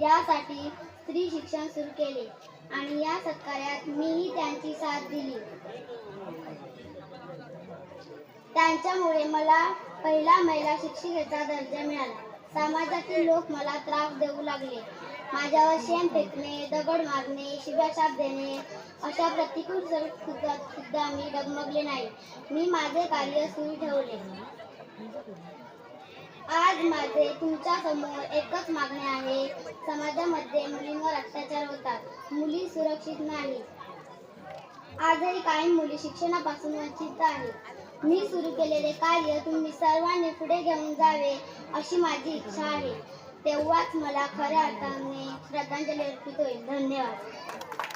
यासाठी स्त्री शिक्षण सुरू केले. आणि या सत्कार्यात मीही त्यांची साथ दिली. त्यांच्यामुळे मला पहिला महिला शिक्षिकेचा दर्जा मिळाला. समाजातील लोक मला त्रास देऊ लागले. माझ्यावर शेण फेकणे दगड मारणे शिव्याशाप देणे अशा प्रतिकूल सुद्धा मी डगमगले नाही. मी माझे कार्य सुरू ठेवले. आज माझे तुमच्यासमोर एकच मागणे आहे. समाजामध्ये मुलींवर अत्याचार होतात. मुली सुरक्षित नाही आजही काही मुली शिक्षणापासून वंचित आहेत. मी सुरू केलेले कार्य तुम्ही सर्वांनी पुढे घेऊन जावे अशी माझी इच्छा आहे. तेव्हाच मला खऱ्या अर्थाने श्रद्धांजली अर्पित होईल. धन्यवाद.